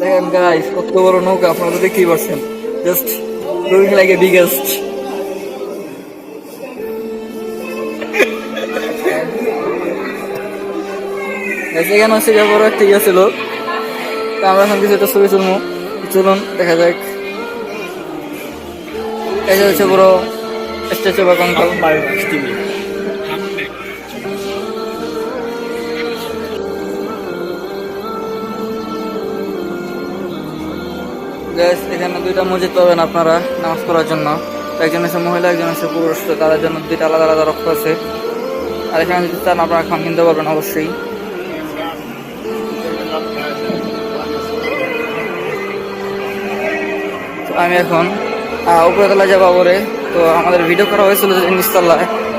দেখেন গাইস কত বড় নৌকা, আপনারা দেখতেই পাচ্ছেন। Just looking like a biggest এখানে হচ্ছে যে বড় একটা ইয়ে ছিল। আমরা এখন কিছু একটা ছবি তুলবো। চলুন, দেখা যাক। যে হচ্ছে বড় স্ট্যাচু বা কঙ্কাল। এখানে দুইটা মসজিদ পাবেন আপনারা নামাজ পড়ার জন্য। একজন হচ্ছে মহিলা একজন হচ্ছে পুরুষ। তো তাদের জন্য দুইটা আলাদা আলাদা রক্ত আছে। আর এখানে যদি চান আপনারা খাম কিনতে পারবেন অবশ্যই। আমি এখন আহ, উপরে তলায় যাব পরে তো আমাদের ভিডিও করা হয়েছিল যে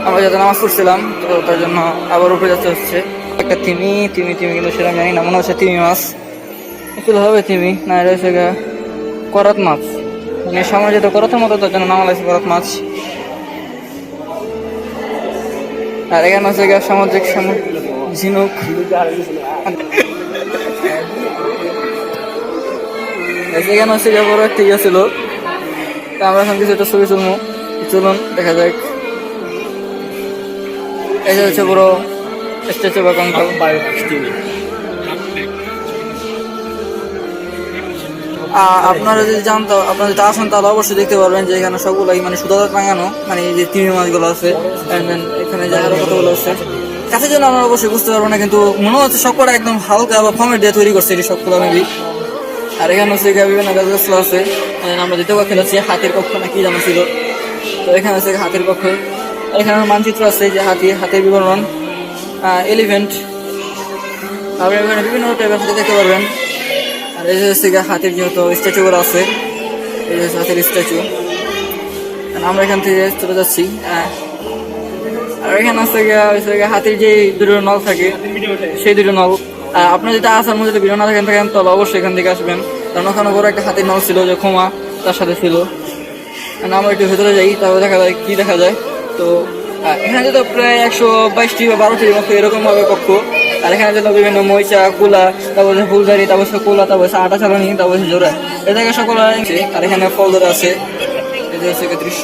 আমরা যাতে নামাজ পড়ছিলাম তো তার জন্য আবার উপরে যেতে হচ্ছে। একটা তিমি তিমি তিমি কিন্তু সেরকম জানি না। মনে হচ্ছে তিমি মাছ। হবে তিমি। না এটা হচ্ছে করাত মাছ। মানে সামনে যেটা করাতের মতো, তার জন্য নাম লাগছে করাত মাছ। আর এখানে হচ্ছে গা সামুদ্রিক সামু- ঝিনুক। এখানে হচ্ছে গা বড় একটা ইয়ে ছিল। তা আমরা এখন কিছু একটা ছবি তুলবো। চলুন, দেখা যাক। এই হচ্ছে বড় স্ট্যাচু বা কঙ্কাল। আপনারা যদি জানতো আপনারা যদি আসেন, তাহলে অবশ্যই দেখতে পারবেন যে এখানে সবগুলাই মানে সুতা টাঙানো মানে যে তিমি মাছগুলো আছে এখানে যে কতগুলো আছে। কাছের জন্য আমরা অবশ্যই বুঝতে পারব না, কিন্তু মনে হচ্ছে সবকটা একদম হালকা বা ফর্মেট দিয়ে তৈরি করছে এটি সবগুলো মেবি। আর এখানে হচ্ছে বিভিন্ন গাছ গাছগুলো আছে আমরা দ্বিতীয় কক্ষে যাচ্ছি হাতির কক্ষ না কি জানা ছিল। তো এখানে আছে হাতের কক্ষ। এখানে মানচিত্র আছে, যে হাতি, হাতের বিবরণ এলিভেন্ট আপনি এখানে বিভিন্ন টাইপের দেখতে পারবেন। আর এই হচ্ছে হাতির যেহেতু স্ট্যাচু করা আছে এই হচ্ছে হাতির স্ট্যাচু আমরা এখান থেকে চলে যাচ্ছি আহ, আর এখানে আছে গিয়ে হাতির যে দুটো নল থাকে সেই দুটো নল। আপনার যদি আসার মধ্যে ভিডিও না থাকেন থাকেন তাহলে অবশ্যই এখান থেকে আসবেন। কারণ ওখানে বড় একটা হাতির নল ছিল যে ক্ষমা তার সাথে ছিল। আমরা একটু ভেতরে যাই তারপরে দেখা যায় কি দেখা যায়। তো এখানে যেহেতু প্রায় একশো বাইশটি বা বারোটির মতো এরকমভাবে কক্ষ আর এখানে যেন বিভিন্ন মইচা কুলা, তারপর ফুলদারি তারপর কুলা, তারপর আটা চালানি, তারপর জোড়া, এ জায়গায় সকল আর এখানে ফল আছে। যে হচ্ছে দৃশ্য।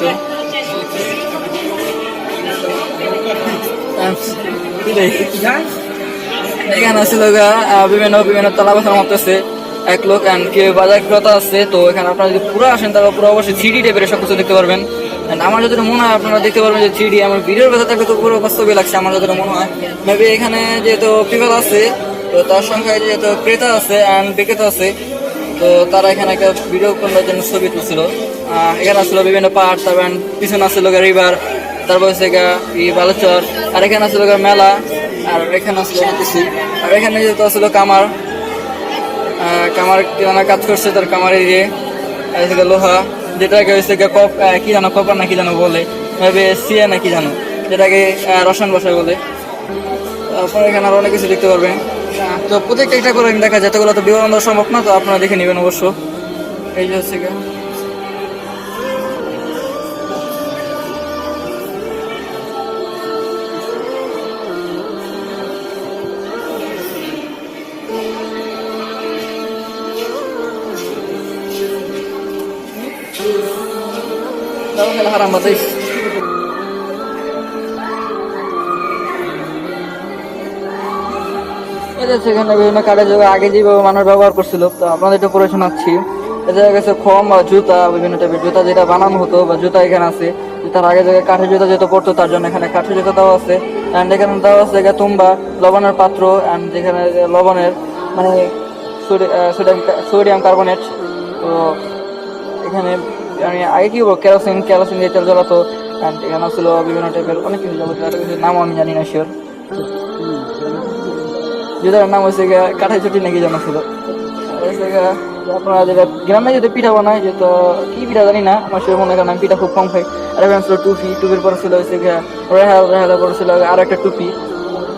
এখানে আছে বিভিন্ন বিভিন্ন তলা বসার মতো আছে। এক লোক কেউ বাজার ক্রেতা আছে, তো এখানে আপনারা যদি পুরো আসেন, তাহলে পুরো অবশ্যই থ্রি ডি টাইপের সব কিছু দেখতে পারবেন। আমার যতটা মনে হয়, আপনারা দেখতে পারবেন যে থ্রি ডি আমার ভিডিওর ব্যথা থেকে তো পুরো বাস্তবে লাগছে, আমার যতটা মনে হয়। মেবি এখানে যেহেতু পিপল আছে, তো তার সংখ্যায় যেহেতু ক্রেতা আছে অ্যান্ড বিক্রেতা আছে, তো তারা এখানে একটা ভিডিও করার জন্য ছবি তুলছিল। এখানে আসলে বিভিন্ন পার্ট তারপর পিছনে আসছিল রিভার তারপর হচ্ছে ই বালুচর, আর এখানে আসলে মেলা, আর এখানে আসলে কিছু। আর এখানে যেহেতু আসলে কামার কামার কাজ করছে তার কামারে দিয়ে লোহা। যেটাকে হচ্ছে কপ কি জানো কপার না কি জানো বলে, ভাবে সিয়া না কি জানো, যেটাকে রসায়ন বসায় বলে। তারপরে এখানে আরও অনেক কিছু দেখতে পারবেন তো প্রত্যেকটা একটা করে দেখা যায়, এতগুলো তো বিবরণ দেওয়া সম্ভব না, তো আপনারা দেখে নেবেন অবশ্য। এই যে হচ্ছে খেলা হারাম বাতাইস সেখানে বিভিন্ন কাঠের জায়গায় আগে যেভাবে মানুষ ব্যবহার করছিল, তো আপনাদের একটু পড়ে শোনাচ্ছি। এটা গেছে খম বা জুতা, বিভিন্ন টাইপের জুতা যেটা বানানো হতো, বা জুতা এখানে আছে। তার আগে জায়গায় কাঠের জুতা যেহেতু পড়তো, তার জন্য এখানে কাঠের জুতা দেওয়া আছে। অ্যান্ড এখানে দেওয়া আছে তুম্বা, লবণের পাত্র অ্যান্ড যেখানে লবণের মানে সোডিয়াম কার্বনেট, তো এখানে আমি আগে কি বলব কেরোসিন কেরোসিন দিয়ে তেল জ্বালাতো এখানে ছিল বিভিন্ন টাইপের অনেক কিছু যাবতীয়, আরও কিছু নাম আমি জানি না শিওর যেটার নাম হচ্ছে গিয়ে কাঠাই ছুটি নাকি জানা ছিল। আপনারা যেটা গ্রামে যেটা পিঠা বানায় যেটা কি পিঠা জানি না, আমার সেরকম মনে করেন পিঠা খুব কম খাই। আর এখানে ছিল টুপি, টুপির পরে ছিল হচ্ছে রেহাল, রেহালের পরে ছিল আর একটা টুপি।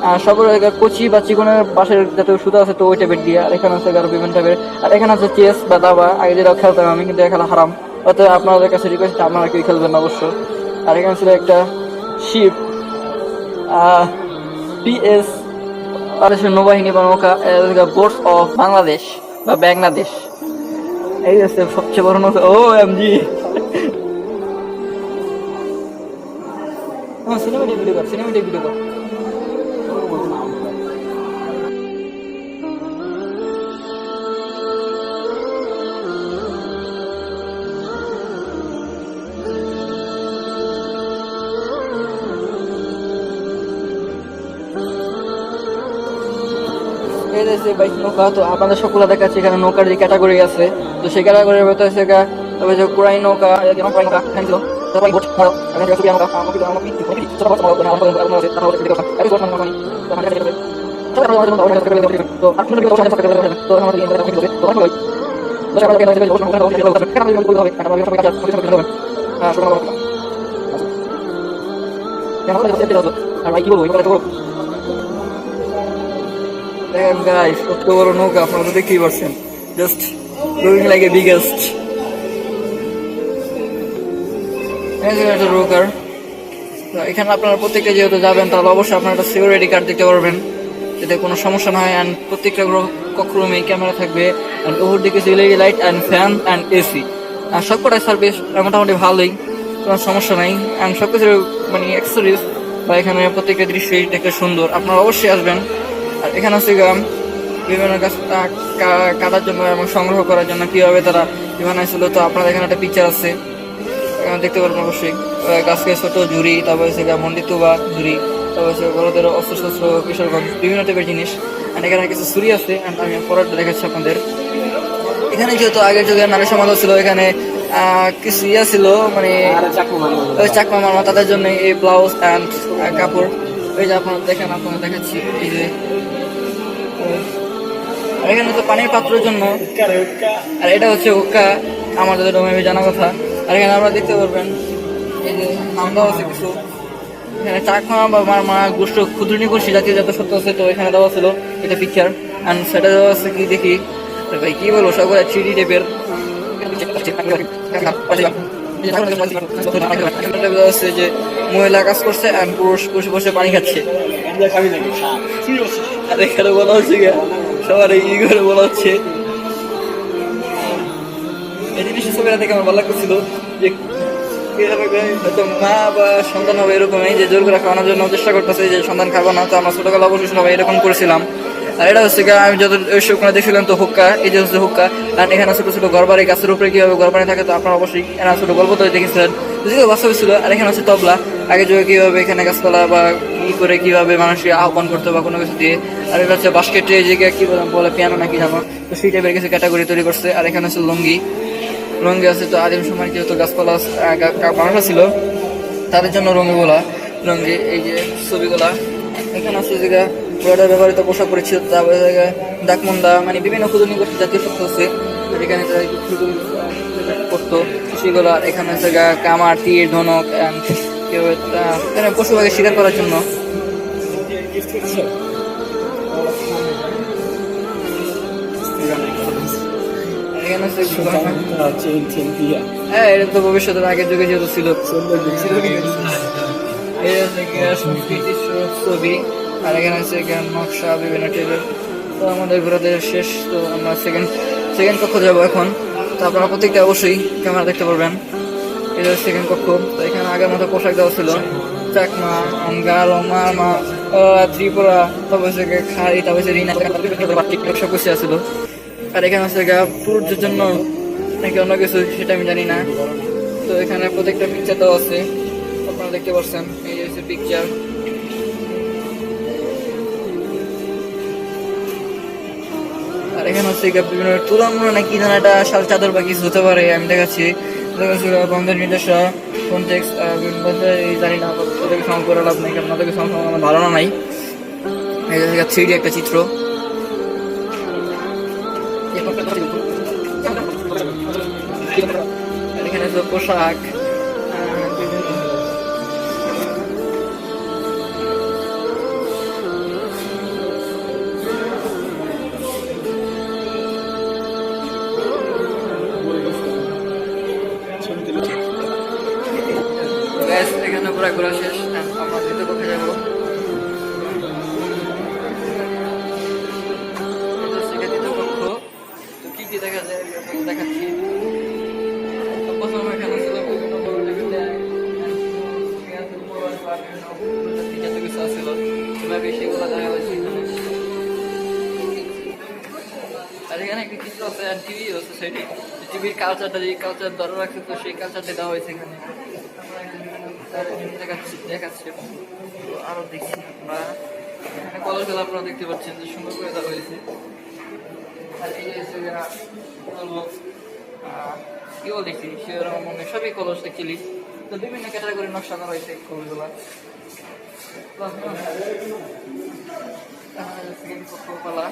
আর আগে কচি বা চিকনের পাশের যাতে সুতা আছে, তো ওই টাইপের দিয়ে। আর এখানে আছে আরও বিভিন্ন টাইপের আর এখানে আছে চেস বা দাবা, আগে যেটা খেলতাম আমি, কিন্তু খেলা হারাম। অতএব আপনাদের কাছে রিকোয়েস্ট আপনারা কেউ খেলবেন না অবশ্য? আর এখানে ছিল একটা শিপ পিএস বাংলাদেশের নৌবাহিনী বা নৌকা বোর্ডস অফ বাংলাদেশ বা বাংলাদেশ এই হচ্ছে সবচেয়ে বড় নৌকা। ও এমজি সিনেমেটিক ভিডিও কর সিনেমেটিক ভিডিও কর। এই যে সে নৌকা তো আপনাদের সকলে দেখাচ্ছি এখানে নৌকার যে ক্যাটাগরি আছে তো সেই ক্যাটাগরির ভেতরে আছে তবে যে কুরাই নৌকা কুরাই নৌকা হ্যাঁ ছিল তো দেখেন গাইস কত বড় নৌকা, আপনারা তো দেখতেই পাচ্ছেন just looking like a biggest একটা রোকার এখানে আপনারা প্রত্যেকটা যেহেতু যাবেন, তাহলে অবশ্যই আপনারা একটা সিকিউরিটি কার্ড দিতে পারবেন। যাতে কোনো সমস্যা না হয় অ্যান্ড প্রত্যেকটা কক্ষরুমে ক্যামেরা থাকবে অ্যান্ড ওপর দিকে LED light and fan and AC আর সবকটাই সার্ভিস মোটামুটি ভালোই, কোনো সমস্যা নাই। অ্যান্ড সব কিছু মানে অ্যাক্সেসরিজ বা এখানে প্রত্যেকটা দৃশ্যই দেখতে সুন্দর। আপনারা অবশ্যই আসবেন। আর এখানে হচ্ছে বিভিন্ন গাছ কা- কাটার জন্য এবং সংগ্রহ করার জন্য কীভাবে তারা বানাইছিল তো আপনাদের এখানে একটা পিকচার আছে। এখানে দেখতে পারবেন অবশ্যই। গাছকে ছোট ঝুড়ি তারপর হচ্ছে মন্ডিত বা ঝুড়ি তারপর হচ্ছে বড়দের অস্ত্রশস্ত্র কিশোরগঞ্জ বিভিন্ন টাইপের জিনিস। আর এখানে কিছু ছুরি আছে আমি পরেরটা দেখাচ্ছি আপনাদের। এখানে যেহেতু আগের যুগে নারী সমাজ ছিল এখানে কিছু ইয়া ছিল মানে চাকমা মামা। তাদের জন্য এই ব্লাউজ অ্যান্ড কাপড়। ওই যে আপনারা দেখেন, আপনারা দেখাচ্ছি, এই যে এখানে তো পানির পাত্রের জন্য। আর এটা হচ্ছে হুক্কা আমাদের ডোমে জানা কথা। আর এখানে আমরা দেখতে পারবেন, এই যে দেওয়া আছে কিছু। এখানে চাকমা বা মারমা গোষ্ঠ ক্ষুদ্রনী গোষ্ঠী, জাতীয় যত সত্য আছে, তো এখানে দেওয়া ছিল এটা পিকচার অ্যান্ড সেটা দেওয়া আছে কি দেখি? ভাই, কি বলব সকলে থ্রি টাইপের আছে যে মহিলা কাজ করছে আর পুরুষ বসে বসে পানি খাচ্ছে আর এখানে বলা হচ্ছে সবার এই করে বলা হচ্ছে এই জিনিসটা ছবিটা দেখে আমার ভালো লাগতেছিল যে হয়তো মা বা সন্তান হবে এরকমই যে জোর করে খাওয়ানোর জন্য চেষ্টা করতেছে যে সন্তান খাব না, তো আমরা ছোটবেলা অবশ্যই সবাই এরকম করেছিলাম। আর এটা হচ্ছে আমি যত ওখানে দেখছিলাম তো হুক্কা এই যে হচ্ছে হুক্কা। আর এখানে ছোটো ছোট গরবারি গাছের উপরে কীভাবে গরবারি থাকে তো আপনারা অবশ্যই এরা ছোটো গল্প তো দেখেছিলেন। যদিও বাস্তবে ছিল আর এখানে হচ্ছে তবলা। আগে যুগে কীভাবে এখানে গাছপালা বা কী করে কীভাবে মানুষকে আহ্বান করতে বা কোনো কিছু দিয়ে। আর এটা হচ্ছে বাস্কেটে যে কী বলে বলে পিয়ানো নাকি জানো? তো সেই টাইপের কিছু ক্যাটাগরি তৈরি করছে। আর এখানে হচ্ছে লুঙ্গি। রঙ্গি আছে তো আদিম সময় যেহেতু গাছপালা আহ, গা- গা- মানুষ ছিল তাদের জন্য রঙ্গিগুলা রঙ্গি এই যে ছবিগুলা। এখানে আছে যে পুরোটা ব্যবহৃত পোশাক পরিচ্ছদ তারপরে জায়গায় ডাকমুন্ডা মানে বিভিন্ন ক্ষুদ্র গোষ্ঠী জাতীয় শক্ত আছে। এখানে করতো সেগুলো এখানে আছে কামার তীর ধনক কেউ পশুপাখি শিকার করার জন্য। হ্যাঁ এটা তো ভবিষ্যতের আগের যুগে যেহেতু ছিল। এই হচ্ছে সংস্কৃতি ছবি আর এখানে গিয়ে নকশা, বিভিন্ন টাইপের তো আমাদের ঘোরাতে শেষ, তো আমরা সেকেন্ড সেকেন্ড কক্ষ যাব এখন। তো আপনারা প্রত্যেকটা অবশ্যই ক্যামেরা দেখতে পারবেন। এটা হচ্ছে সেকেন্ড কক্ষ। তো এখানে আগের মতো পোশাক দেওয়া ছিল। চাকমা গালো মারমা ত্রিপুরা, তারপর হচ্ছে খাই তারপর হচ্ছে রিনা সব কিছু আছিল। আর এখানে হচ্ছে গা পুরুষদের জন্য নাকি অন্য কিছু, সেটা আমি জানি না। তো এখানে প্রত্যেকটা পিকচার দেওয়া আছে। আপনারা দেখতে পাচ্ছেন পিকচার আর এখানে হচ্ছে বিভিন্ন তুলামূল নাকি যেন একটা শাল চাদর বা কিছু হতে পারে, আমি দেখাচ্ছি। বন্ধের নির্দেশা কনটেক্স জানি না ওদেরকে সঙ্গ করে লাভ নেই, কারণ ওদেরকে সঙ্গ আমার ধারণা নাই। এই থ্রি একটা চিত্র। এখানে পোশাক। পুরো ঘোরা শেষ, আমরা যেতে কোথায় যাব? দ্বিতীয় কক্ষ। দেখাচ্ছি। প্রথমে এখানে কিছু দেখা আর এখানে একটা চিত্র আছে, আর টিভি আছে সেটি। টিভির কালচারটা যে কালচার ধরে রাখছে, তো সেই কালচারটা দেওয়া হয়েছে এখানে। দেখাচ্ছি দেখাচ্ছি। তো আরও দেখছি আমরা এখানে কলরগুলো আপনারা দেখতে পাচ্ছেন যে সুন্দর করে দেওয়া হয়েছে আর এই হচ্ছে বলব আহ, কি বল দেখছি সেরকম মানে সবই কলস অ্যাকচুয়ালি তো বিভিন্ন ক্যাটাগরি নকশা করা হয়েছে কলগুলা পালা